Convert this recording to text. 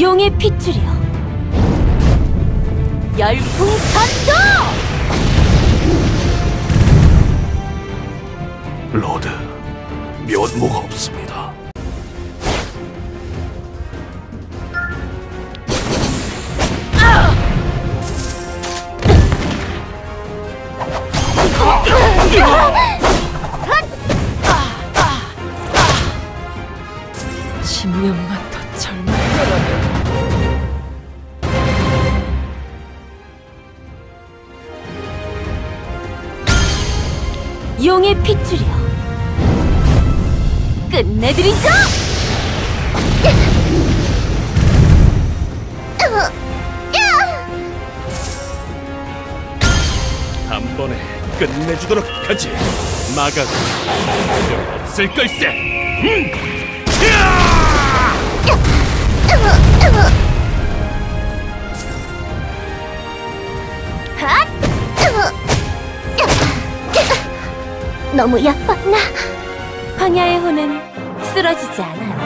용의 핏줄이여. 열풍 전도! 로드, 면모가 없습니다. 십년만 더 젊은 용의 핏줄이여 끝내드리죠! 단번에 끝내주도록 하지. 마가 없을 걸세. 음! 너무 약봤나? 황야의 혼은 쓰러지지 않아요.